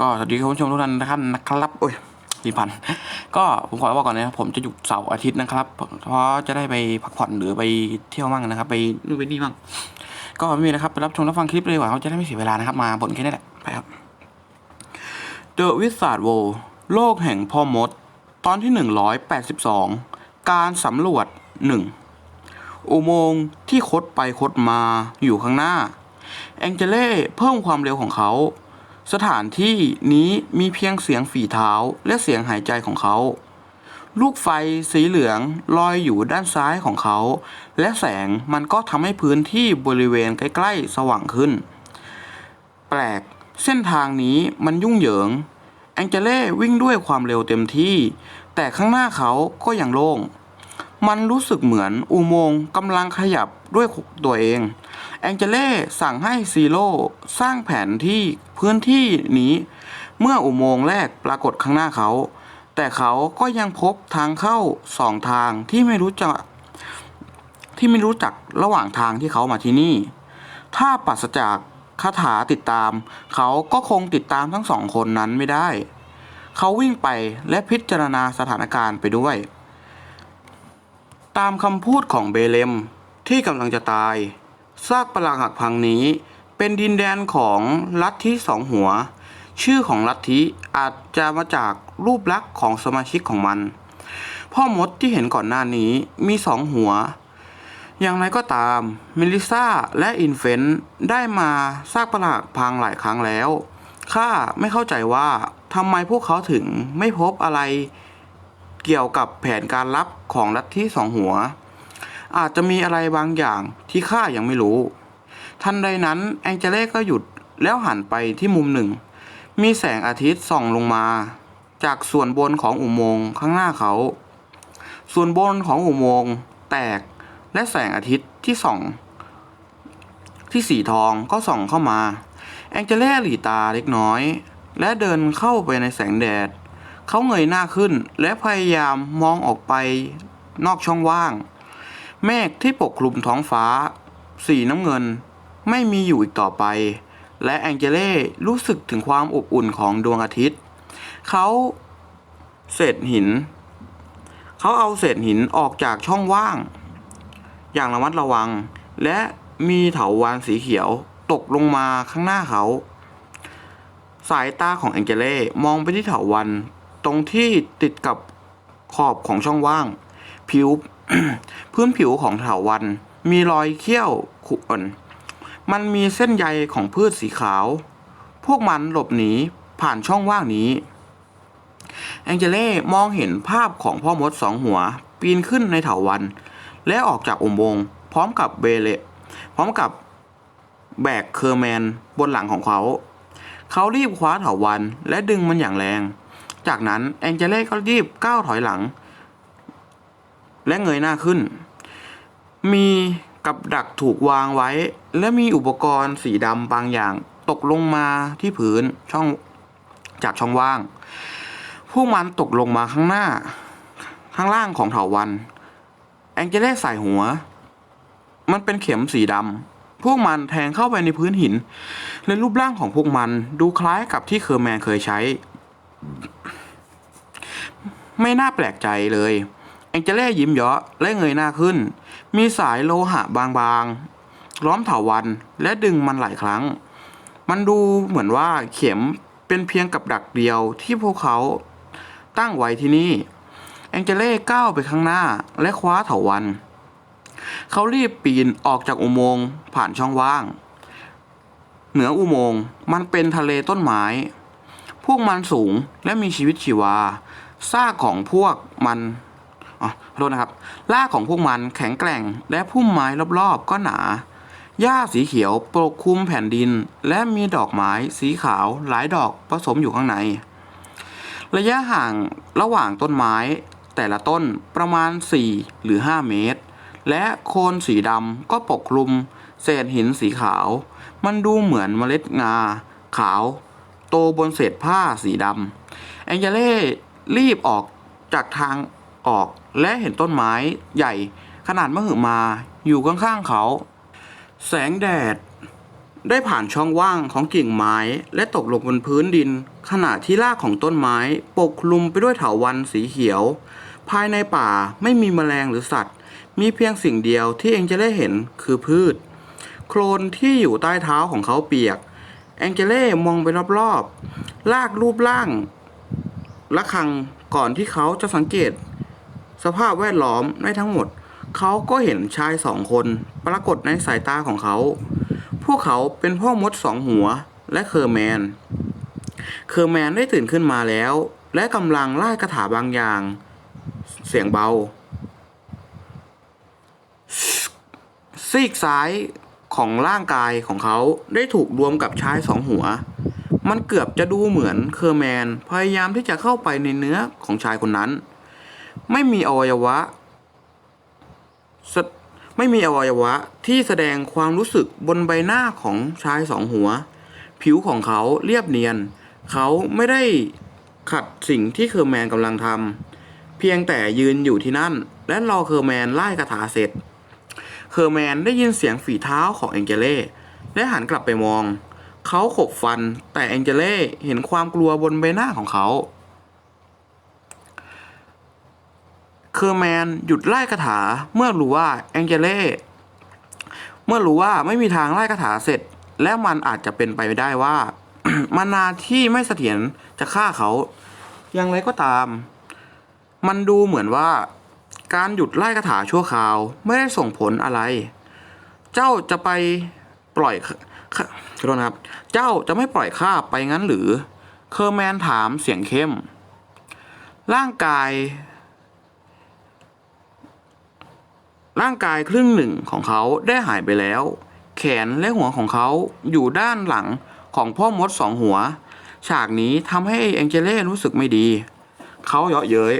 ก็สวัสดีคุณผู้ชมทุกท่านนะครับนะครับโอ้ยรีพันก็ผมขอบอกก่อนนะครับผมจะหยุดเสาร์อาทิตย์นะครับ เพราะจะได้ไปพักผ่อนหรือไปเที่ยวมั่งนะครับ ไปนู่นไปนี่มั่งก็ไม่มีนะครับไปรับชมรับฟังคลิปเลยว่าเขาจะได้ไม่เสียเวลานะครับ มาบนแค่นี้แหละไปครับ The Wizard World โลกแห่งพ่อมด ตอนที่ 182 การสำรวจ 1 อุโมงค์ที่คดไปคดมาอยู่ข้างหน้า แองเจเล่เพิ่มความเร็วของเขา สถานที่นี้มีเพียงเสียงฝีเท้าและเสียงหายใจของเขา ลูกไฟสีเหลืองลอยอยู่ด้านซ้ายของเขา และแสงมันก็ทำให้พื้นที่บริเวณใกล้ๆ สว่างขึ้น แปลกเส้นทางนี้มันยุ่งเหยิง แองเจเล่วิ่งด้วยความเร็วเต็มที่ แต่ข้างหน้าเขาก็ยังโล่ง มันรู้สึกเหมือนอุโมงค์กำลังขยับด้วยตัวเอง แองเจเล่สั่งให้ซีโร่สร้างแผนที่พื้นที่นี้ เมื่ออุโมงค์แรกปรากฏข้างหน้าเขา แต่เขาก็ยังพบทางเข้าสองทางที่ไม่รู้จักที่ไม่รู้จักระหว่างทางที่เขามาที่นี่ ถ้าปราศจากคาถาติดตาม เขาก็คงติดตามทั้งสองคนนั้นไม่ได้ เขาวิ่งไปและพิจารณาสถานการณ์ไปด้วย ตามคำพูดของเบเลมที่กำลังจะตาย ซากปรักหักพังนี้ เป็นดินแดนของลัทธิสองหัว ชื่อของลัทธิอาจจะมาจากรูปลักษณ์ของสมาชิกของมัน พ่อมดที่เห็นก่อนหน้านี้มีสองหัว อย่างไรก็ตามเมลิซาและอินเฟนได้มาซากปรักหักพังหลายครั้งแล้วข้าไม่เข้าใจว่าทำไมพวกเขาถึงไม่พบอะไรเกี่ยวกับแผนการลับของลัทธิสองหัว อาจจะมีอะไรบางอย่างที่ข้ายังไม่รู้ ทันใดนั้นแองเจเล่ก็หยุดแล้วหันไปที่มุมหนึ่ง มีแสงอาทิตย์ส่องลงมา จากส่วนบนของอุโมงค์ข้างหน้าเขา ส่วนบนของอุโมงค์แตกและแสงอาทิตย์ที่ส่อง ที่สีทองก็ส่องเข้ามา แองเจเล่หลีตาเล็กน้อย และเดินเข้าไปในแสงแดด เขาเงยหน้าขึ้นและพยายามมองออกไปนอกช่องว่าง เมฆที่ปกคลุมท้องฟ้า สีน้ำเงิน ไม่มีอยู่อีกต่อไป และแองเจเล่รู้สึกถึงความอบอุ่นของดวงอาทิตย์ เขาเศษหิน เขาเอาเศษหินออกจากช่องว่าง อย่างระมัดระวัง และมีเถาวัลย์สีเขียวตกลงมาข้างหน้าเขา สายตาของแองเจเล่มองไปที่เถาวันตรงที่ติดกับขอบของช่องว่าง ผิว พื้นผิวของเถาวันมีรอยเขี้ยวขุ่นมันมีเส้นใยของพืชสีขาว พวกมันหลบหนีผ่านช่องว่างนี้ แองเจเล่มองเห็นภาพของพ่อมดสองหัว ปีนขึ้นในเถาวัน และออกจากอุโมงค์พร้อมกับเบเลพร้อมกับแบกเคอร์แมนบนหลังของเขา เขารีบคว้าเถาวันและดึงมันอย่างแรง จากนั้นแองเจเล่ก็รีบก้าวถอยหลัง และเงยหน้าขึ้น มีกับดักถูกวางไว้ และมีอุปกรณ์สีดำบางอย่าง ตกลงมาที่พื้นช่องจากช่องว่าง พวกมันตกลงมาข้างหน้า ข้างล่างของเถาวัน แองเจเล่ใส่หัว มันเป็นเข็มสีดำพวกมันแทงเข้าไปในพื้นหิน และรูปร่างของพวกมันดูคล้ายกับที่เคอร์แมนเคยใช้ ไม่น่าแปลกใจเลย แองเจเล่ยิ้มเยาะและเงยหน้าขึ้น มีสายโลหะบางๆ ล้อมเถาวันและดึงมันหลายครั้ง มันดูเหมือนว่าเข็มเป็นเพียงกับดักเดียวที่พวกเขาตั้งไว้ที่นี่ แองเจเล่ก้าวไปข้างหน้าและคว้าเถาวัน เขารีบปีนออกจากอุโมงค์ผ่านช่องว่าง เหนืออุโมงค์มันเป็นทะเลต้นไม้ พวกมันสูงและมีชีวิตชีวาซากของพวกมัน อ๋อขอโทษนะครับรากของพวกมันแข็งแกร่ง และพุ่มไม้รอบๆก็หนา หญ้าสีเขียวปกคลุมแผ่นดิน และมีดอกไม้สีขาวหลายดอกผสมอยู่ข้างใน ระยะห่างระหว่างต้นไม้แต่ละต้นประมาณ 4 หรือ 5 เมตร และโคนสีดำก็ปกคลุม เศษหินสีขาว มันดูเหมือนเมล็ดงา ขาว โตบนเศษผ้าสีดำแองเจเล่รีบออกจากทาง ออก และเห็นต้นไม้ใหญ่ขนาดมหึมาอยู่ข้างๆเขา แสงแดด ได้ผ่านช่องว่างของกิ่งไม้ และตกลงบนพื้นดิน ขณะที่รากของต้นไม้ปกคลุมไปด้วยเถาวัลย์สีเขียว ภายในป่าไม่มีแมลงหรือสัตว์ มีเพียงสิ่งเดียวที่เองจะได้เห็นคือพืช โคลนที่อยู่ใต้เท้าของเขาเปียกแองเจเล่มองไปรอบๆ ลากรูปร่างละคังก่อนที่เขาจะสังเกต สภาพแวดล้อมได้ทั้งหมด เขาก็เห็นชายสองคนปรากฏในสายตาของเขา พวกเขาเป็นพ่อมดสองหัวและเคอร์แมน เคอร์แมนได้ตื่นขึ้นมาแล้ว และกำลังไล่คาถาบางอย่าง เสียงเบา ซีกซ้ายของร่างกายของเขาได้ถูกรวมกับชายสองหัว มันเกือบจะดูเหมือนเคอร์แมน พยายามที่จะเข้าไปในเนื้อของชายคนนั้น ไม่มีอวัยวะ ไม่มีอวัยวะที่แสดงความรู้สึกบนใบหน้าของชายสองหัว ผิวของเขาเรียบเนียน เขาไม่ได้ขัดสิ่งที่เคอร์แมนกำลังทำเพียงแต่ยืนอยู่ที่นั่น และรอเคอร์แมนไล่คาถาเสร็จ เคอร์แมนได้ยินเสียงฝีเท้าของแองเจเล่และหันกลับไปมอง เขาขบฟันแต่แองเจเล่เห็นความกลัวบนใบหน้าของเขา เค อร์แมนหยุดไล่คาถาเมื่อรู้ว่าแองเจเล่เมื่อรู้ว่าไม่มีทางไล่คาถาเสร็จ และมันอาจจะเป็นไปไม่ได้ว่า มานาที่ไม่เสถียรจะฆ่าเขา อย่างไรก็ตาม มันดูเหมือนว่า การหยุดไล่คาถาชั่วคราว ไม่ได้ส่งผลอะไร เจ้าจะไปปล่อยขอโทษนะครับ เจ้าจะไม่ปล่อยข้าไปงั้นหรือ เคอร์แมนถามเสียงเข้ม ร่างกาย ร่างกายครึ่งหนึ่งของเขาได้หายไปแล้ว แขนและหัวของเขาอยู่ด้านหลังของพ่อมดสองหัว ฉากนี้ทำให้แองเจเล่รู้สึกไม่ดี เขาเยาะเย้ย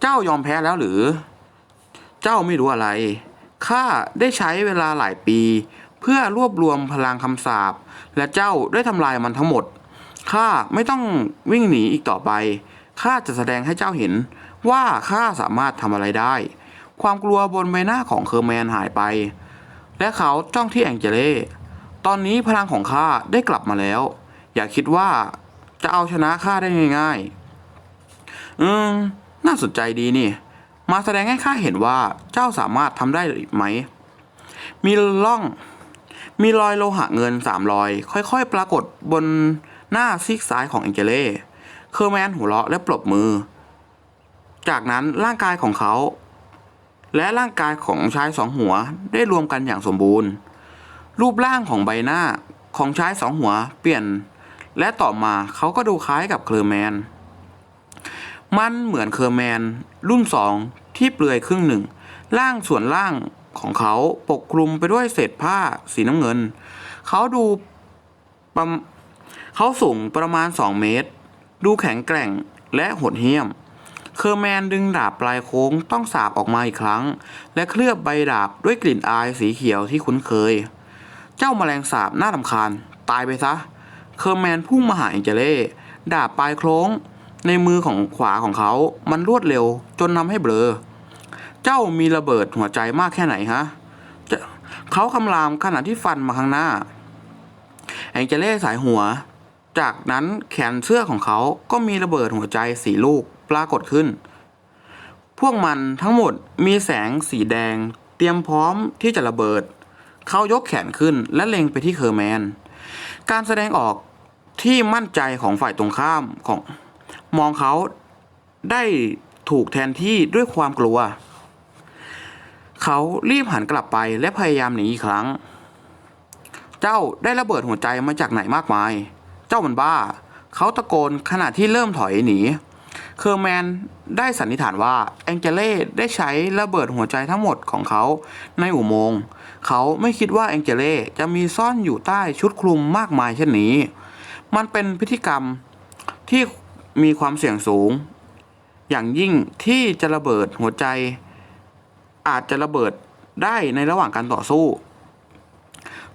เจ้ายอมแพ้แล้วหรือ เจ้าไม่รู้อะไร ข้าได้ใช้เวลาหลายปี เพื่อรวบรวมพลังคำสาปและเจ้าได้ทำลายมันทั้งหมด ข้าไม่ต้องวิ่งหนีอีกต่อไป ข้าจะแสดงให้เจ้าเห็นว่าข้าสามารถทำอะไรได้ ความกลัวบนใบหน้าของเคอร์แมนหายไป และเขาจ้องที่แองเจเล่ตอนนี้พลังของข้าได้กลับมาแล้ว อย่าคิดว่าจะเอาชนะข้าได้ง่าย ๆ อืม น่าสนใจดีนี่ มาแสดงให้ข้าเห็นว่าเจ้าสามารถทำได้ไหม มีร่อง มีรอยโลหะเงินสามรอย ค่อยๆ ปรากฏบนหน้าซีกซ้ายของแองเจเล่เคอร์แมนหัวเราะและปรบมือ จากนั้นร่างกายของเขา และร่างกายของชายสองหัวได้รวมกันอย่างสมบูรณ์ รูปร่างของใบหน้าของชายสองหัวเปลี่ยน และต่อมาเขาก็ดูคล้ายกับเคอร์แมน มันเหมือนเคอร์แมน รุ่นสองที่เปลือยครึ่งหนึ่ง ล่างส่วนล่างของเขาปกคลุมไปด้วยเศษผ้าสีน้ำเงิน เขาดูเขาสูงประมาณ 2 เมตร ดูแข็งแกร่งและโหดเหี้ยม เคอร์แมนดึงดาบปลายโค้งต้องสาบออกมาอีกครั้ง และเคลือบใบดาบด้วยกลิ่นอายสีเขียวที่คุ้นเคย เจ้าแมลงสาบน่าลำคาญ ตายไปซะ เคอร์แมนพุ่งมาหาแองเจเล่ดาบปลายโค้ง ในมือของขวาของเขา มันรวดเร็วจนทำให้เบลอ เจ้ามีระเบิดหัวใจมากแค่ไหนฮะ เขาคำรามขณะที่ฟันมาข้างหน้าแองเจเล่สายหัว จากนั้นแขนเสื้อของเขาก็มีระเบิดหัวใจสีลูก ปรากฏขึ้น พวกมันทั้งหมดมีแสงสีแดง เตรียมพร้อมที่จะระเบิด เขายกแขนขึ้นและเล็งไปที่เคอร์แมน การแสดงออกที่มั่นใจของฝ่ายตรงข้ามของมองเขาได้ถูกแทนที่ด้วยความกลัว เขารีบหันกลับไปและพยายามหนีอีกครั้ง เจ้าได้ระเบิดหัวใจมาจากไหนมากมาย เจ้ามันบ้า เขาตะโกนขณะที่เริ่มถอยหนี เคอร์แมนได้สันนิษฐานว่าแองเจเล่ได้ใช้ระเบิดหัวใจทั้งหมดของเขาในอุโมงค์ เขาไม่คิดว่าแองเจเล่จะมีซ่อนอยู่ใต้ชุดคลุมมากมายเช่นนี้ มันเป็นพิธีกรรมที่มีความเสี่ยงสูง อย่างยิ่งที่จะระเบิดหัวใจ อาจจะระเบิดได้ในระหว่างการต่อสู้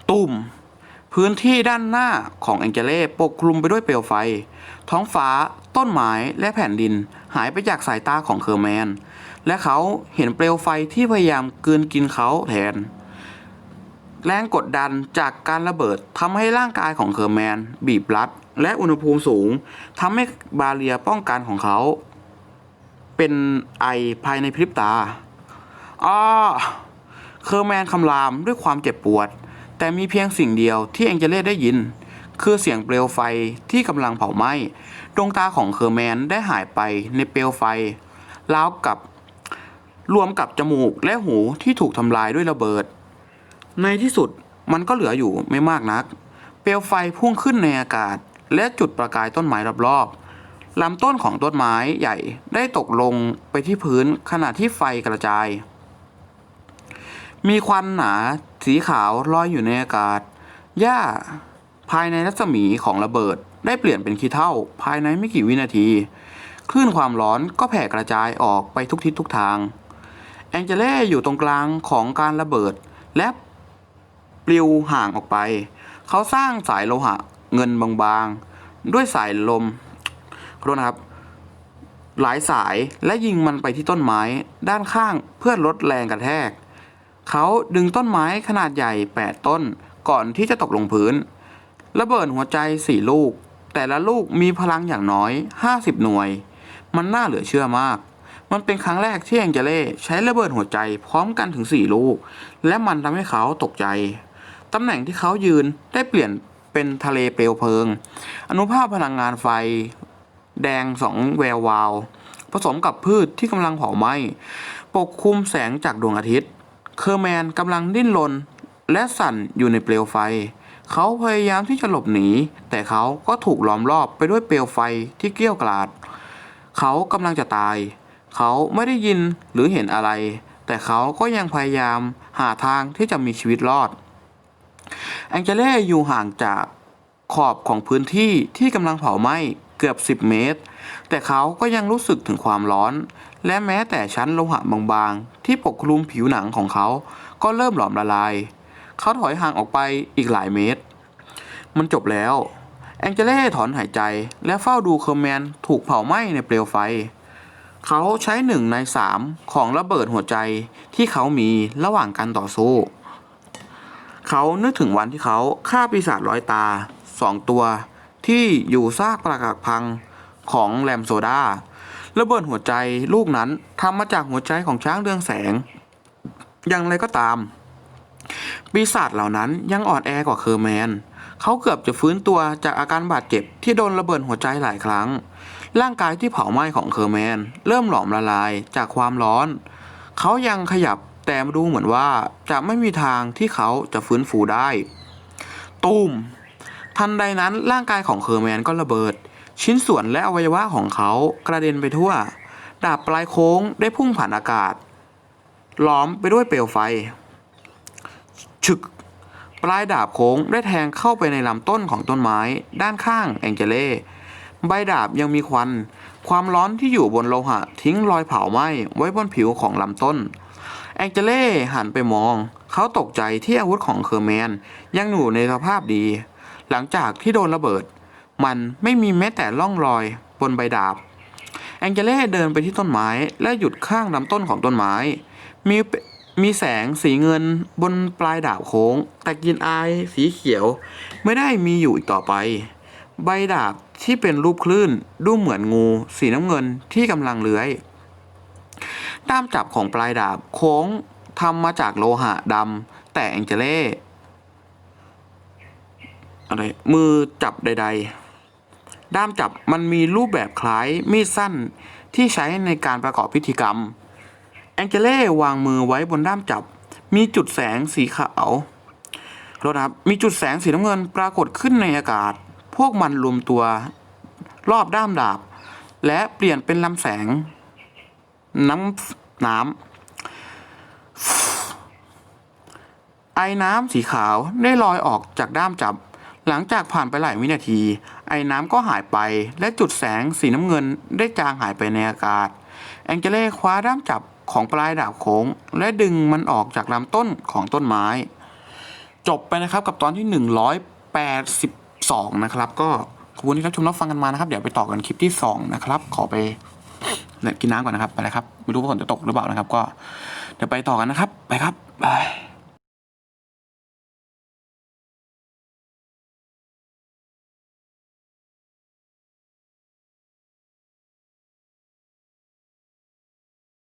ตุ่มพื้นที่ด้านหน้าของแองเจเล่ปกคลุมไปด้วยเปลวไฟ ท้องฟ้า ต้นไม้และแผ่นดินหายไปจากสายตาของเคอร์แมน และเขาเห็นเปลวไฟที่พยายามกลืนกินเขาแทน แรงกดดันจากการระเบิดทำให้ร่างกายของเคอร์แมน บีบรัด และอุณหภูมิสูงทำให้บาเรียป้องกันของเขา เป็นไอภายในพริบตาอ้าเคอร์แมนคำรามด้วยความเจ็บปวด แต่มีเพียงสิ่งเดียวที่แองเจเล่ได้ยิน คือเสียงเปลวไฟที่กำลังเผาไหม้ดวงตาของเคอร์แมนได้หายไปในเปลวไฟราวกับรวมกับจมูกและหูที่ถูกทำลายด้วยระเบิด ในที่สุดมันก็เหลืออยู่ไม่มากนัก เปลวไฟพุ่งขึ้นในอากาศ และจุดประกายต้นไม้รอบๆลำต้นของต้นไม้ใหญ่ได้ตกลงไปที่พื้นขณะที่ไฟกระจาย มีควันหนาสีขาวลอยอยู่ในอากาศหญ้า ภายในรัศมีของระเบิดได้เปลี่ยนเป็นขี้เถ้าภายในไม่กี่วินาที คลื่นความร้อนก็แผ่กระจายออกไปทุกทิศทุกทาง แองเจเล่อยู่ตรงกลางของการระเบิด และปลิวห่างออกไป เขาสร้างสายโลหะเงินบางๆ ด้วยสายลมขอโทษนะครับ หลายสายและยิงมันไปที่ต้นไม้ด้านข้างเพื่อลดแรงกระแทก เขาดึงต้นไม้ขนาดใหญ่ 8 ต้นก่อนที่จะตกลงพื้น ระเบิดหัวใจสี่ลูก แต่ละลูกมีพลังอย่างน้อย 50 หน่วย มันน่าเหลือเชื่อมาก มันเป็นครั้งแรกที่แองเจเล่ใช้ระเบิดหัวใจพร้อมกันถึง 4 ลูก และมันทำให้เขาตกใจ ตำแหน่งที่เขายืนได้เปลี่ยนเป็นทะเลเปลวเพลิง อนุภาคพลังงานไฟ แดงสองแวววาว ผสมกับพืชที่กำลังเผาไหม้ปกคลุมแสงจากดวงอาทิตย์ เคอร์แมนกำลังดิ้นรนและสั่นอยู่ในเปลวไฟ เขาพยายามที่จะหลบหนี แต่เขาก็ถูกล้อมรอบไปด้วยเปลวไฟที่เกี้ยวกราดเขากำลังจะตาย เขาไม่ได้ยินหรือเห็นอะไร แต่เขาก็ยังพยายามหาทางที่จะมีชีวิตรอด แองเจเล่อยู่ห่างจากขอบของพื้นที่ที่กำลังเผาไหม้เกือบ 10 เมตร แต่เขาก็ยังรู้สึกถึงความร้อน และแม้แต่ชั้นโลหะบางๆ ที่ปกคลุมผิวหนังของเขา ก็เริ่มหลอมละลาย เขาถอยห่างออกไปอีกหลายเมตร มันจบแล้ว แองเจเล่ถอนหายใจและเฝ้าดูเคอร์แมนถูกเผาไหม้ในเปลวไฟ เขาใช้หนึ่งในสามของระเบิดหัวใจที่เขามีระหว่างการต่อสู้ เขานึกถึงวันที่เขาฆ่าปีศาจร้อยตาสองตัวที่อยู่ซากปรักหักพังของแรมโซดาระเบิดหัวใจลูกนั้นทำมาจากหัวใจของช้างเรืองแสง อย่างไรก็ตาม ปีศาจเหล่านั้นยังอ่อนแอกว่าเคอร์แมน เขาเกือบจะฟื้นตัวจากอาการบาดเจ็บที่โดนระเบิดหัวใจหลายครั้ง ร่างกายที่เผาไหม้ของเคอร์แมน เริ่มหลอมละลายจากความร้อน เขายังขยับแต่ดูเหมือนว่าจะไม่มีทางที่เขาจะฟื้นฟูได้ ตูม ทันใดนั้นร่างกายของเคอร์แมนก็ระเบิด ชิ้นส่วนและอวัยวะของเขากระเด็นไปทั่ว ดาบปลายโค้งได้พุ่งผ่านอากาศล้อมไปด้วยเปลวไฟ ฉึก ปลายดาบโค้งได้แทงเข้าไปในลำต้นของต้นไม้ ด้านข้างแองเจเล่ใบดาบยังมีควัน ความร้อนที่อยู่บนโลหะทิ้งรอยเผาไหม้ไว้บนผิวของลำต้น แองเจเล่หันไปมอง เขาตกใจที่อาวุธของเคอร์แมน ยังอยู่ในสภาพดี หลังจากที่โดนระเบิด มันไม่มีแม้แต่ร่องรอยบนใบดาบ แองเจเล่เดินไปที่ต้นไม้และหยุดข้างลำต้นของต้นไม้ มี มีแสงสีเงินบนปลายดาบโค้ง แต่กินอายสีเขียว ไม่ได้มีอยู่อีกต่อไป ใบดาบที่เป็นรูปคลื่นดูเหมือนงู สีน้ำเงินที่กำลังเลื้อยด้ามจับของปลายดาบโค้งทำมาจากโลหะดำแต่แองเจเล่อะไรมือจับใด ๆ ด้ามจับมันมีรูปแบบคล้ายมีดสั้นที่ใช้ในการประกอบพิธีกรรม แองเจเล่วางมือไว้บนด้ามจับ มีจุดแสงสีขาวโทษนะครับมีจุดแสงสีน้ำเงินปรากฏขึ้นในอากาศ พวกมันรวมตัวรอบด้ามดาบ และเปลี่ยนเป็นลำแสง น้ำน้ำไอ้น้ำสีขาวได้ลอยออกจากด้ามจับ หลังจากผ่านไปหลายวินาที ไอ้น้ำก็หายไป และจุดแสงสีน้ำเงินได้จางหายไปในอากาศ แองเจเล่คว้าด้ามจับ ของปลายดาบโค้ง และดึงมันออกจากลำต้นของต้นไม้ จบไปนะครับกับตอนที่ 182 นะครับ ก็ขอบคุณที่รับชมรับฟังกันมานะครับ เดี๋ยวไปต่อกันคลิปที่ 2 นะครับ ขอไปกินน้ำก่อนนะครับไปเลยครับ ไม่รู้ว่าฝนจะตกหรือเปล่านะครับ ก็เดี๋ยวไปต่อกันนะครับ ไปครับบาย